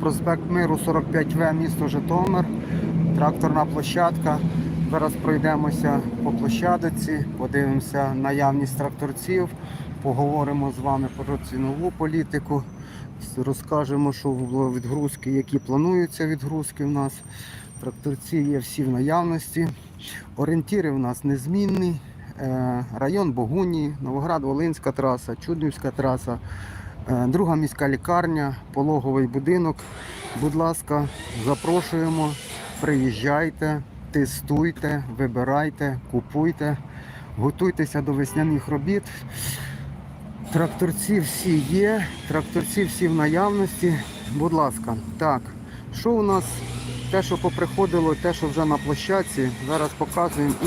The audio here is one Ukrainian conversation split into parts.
Проспект Миру 45В, місто Житомир, тракторна площадка. Зараз пройдемося по площадці, подивимося наявність тракторців, поговоримо з вами про цінову політику, розкажемо, що було відгрузки, які плануються відгрузки в нас. Тракторці є всі в наявності. Орієнтіри в нас незмінні. Е, Район Богуні, Новоград-Волинська траса, Чуднівська траса. Е, Друга міська лікарня, пологовий будинок. Будь ласка, запрошуємо, приїжджайте, тестуйте, вибирайте, купуйте, готуйтеся до весняних робіт. Тракторці всі є, тракторці всі в наявності. Будь ласка, так, що у нас? Те, що поприходило, те, що вже на площадці, зараз показуємо і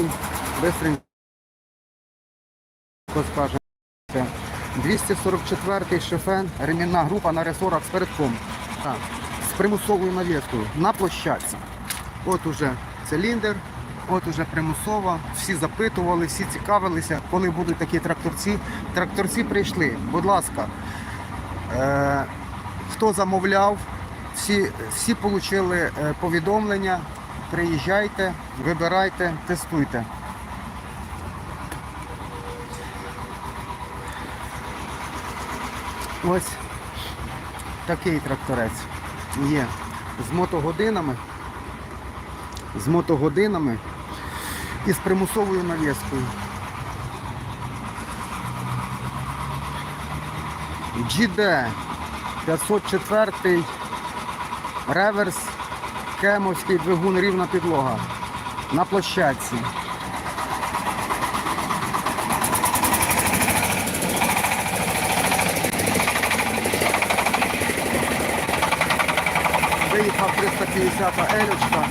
швидко скажемо. 244-й шефен, ремінна група на ресорах з передком. Так, з примусовою навіскою на площадці. От уже циліндр, от уже примусова. Всі запитували, всі цікавилися, коли будуть такі тракторці. Тракторці прийшли. Будь ласка, е, хто замовляв, всі, всі отримали е, повідомлення. Приїжджайте, вибирайте, тестуйте. Ось такий тракторець є з мотогодинами, з мотогодинами і з примусовою навіскою. GD 504 реверс, кемовський двигун рівна підлога на площадці. Виїхав 350 елечка.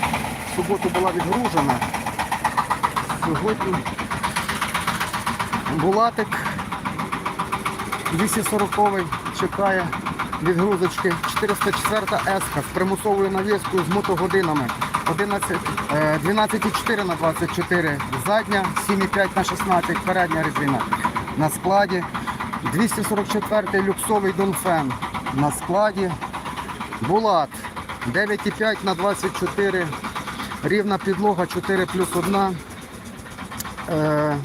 В суботу була відгружена. Сьогодні Булатик 240 чекає відгрузочки. 404 еска з примусовою навіскою з мотогодинами. 11, е, 12,4 на 24 задня, 7,5 на 16 передня резина. На складі 244 люксовий Донфен. На складі Булат 9,5 на 24. Рівна підлога 4 плюс 1. Е,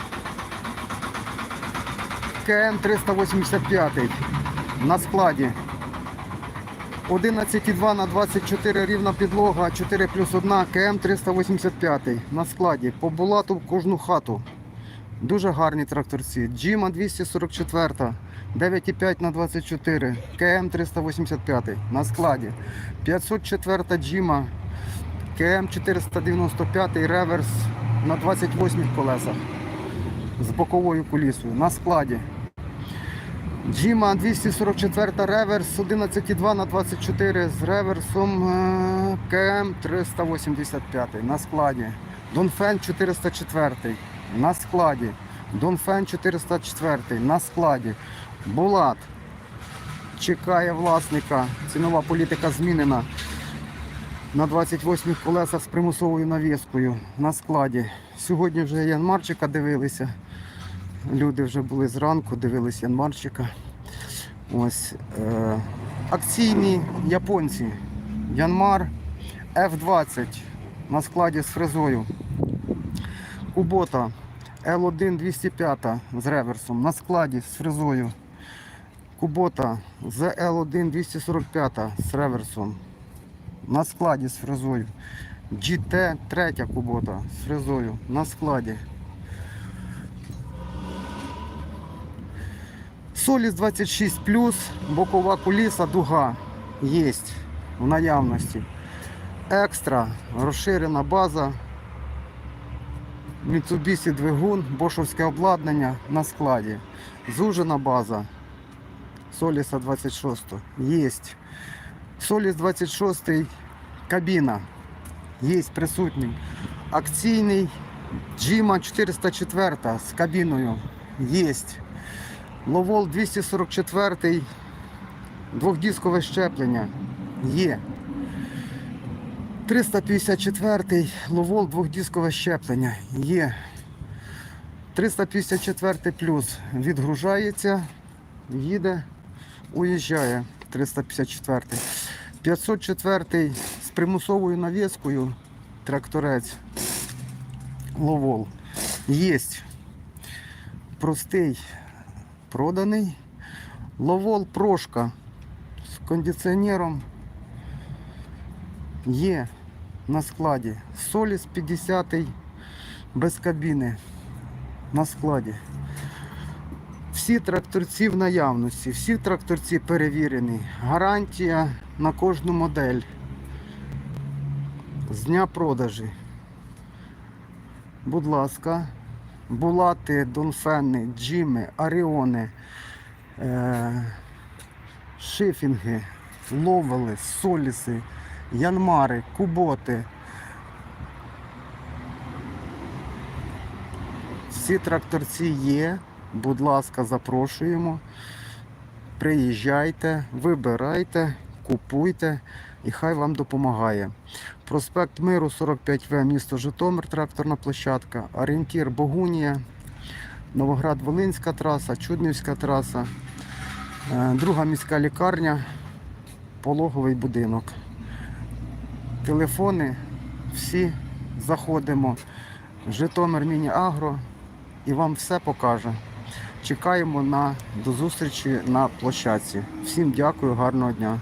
КМ 385 на складі. 11,2 на 24 рівна підлога, 4 плюс 1, КМ 385 на складі. По булату кожну хату. Дуже гарні тракторці. Джима 244, 9,5 на 24, КМ 385 на складі. 504 Джима, КМ 495 реверс на 28 колесах з боковою кулісою на складі. Джима 244 реверс 11,2 на 24 з реверсом е, КМ 385 на складі. Донфен 404 на складі. Донфен 404 на складі. Булат чекає власника. Цінова політика змінена. На 28 колесах з примусовою навіскою на складі. Сьогодні вже Янмарчика дивилися. Люди вже були зранку, дивились Янмарчика. Ось е, акційні японці. Янмар F20 на складі з фрезою. Кубота L1 205 з реверсом на складі з фрезою. Кубота ZL1 245 з реверсом. На складі з фрезою. GT 3 кубота з фрезою на складі. Соліс 26 бокова куліса, дуга є в наявності. Екстра, розширена база, Mitsubishi двигун, бошовське обладнання на складі. Зужена база Соліса 26 є. Соліс 26 кабіна є присутній. Акційний Джима 404 з кабіною є. Ловол 244 двохдіскове щеплення є. 354 ловол двохдіскове щеплення є. 354 плюс відгружається, їде, уїжджає. 354. 504 з примусовою навіскою тракторець Ловол. Є простий проданий. Ловол прошка з кондиціонером є на складі. Соліс 50 без кабіни на складі. Всі тракторці в наявності, всі тракторці перевірені. Гарантія на кожну модель з дня продажі. Будь ласка, булати, донфени, джими, аріони, е- шифінги, ловели, соліси, янмари, куботи. Всі тракторці є. Будь ласка, запрошуємо. Приїжджайте, вибирайте, купуйте і хай вам допомагає. Проспект Миру 45В, місто Житомир, тракторна площадка, орієнтір Богунія, Новоград-Волинська траса, Чуднівська траса, е, друга міська лікарня, пологовий будинок. Телефони всі заходимо. Житомир Міні Агро і вам все покаже. Чекаємо на до зустрічі на площадці. Всім дякую, гарного дня.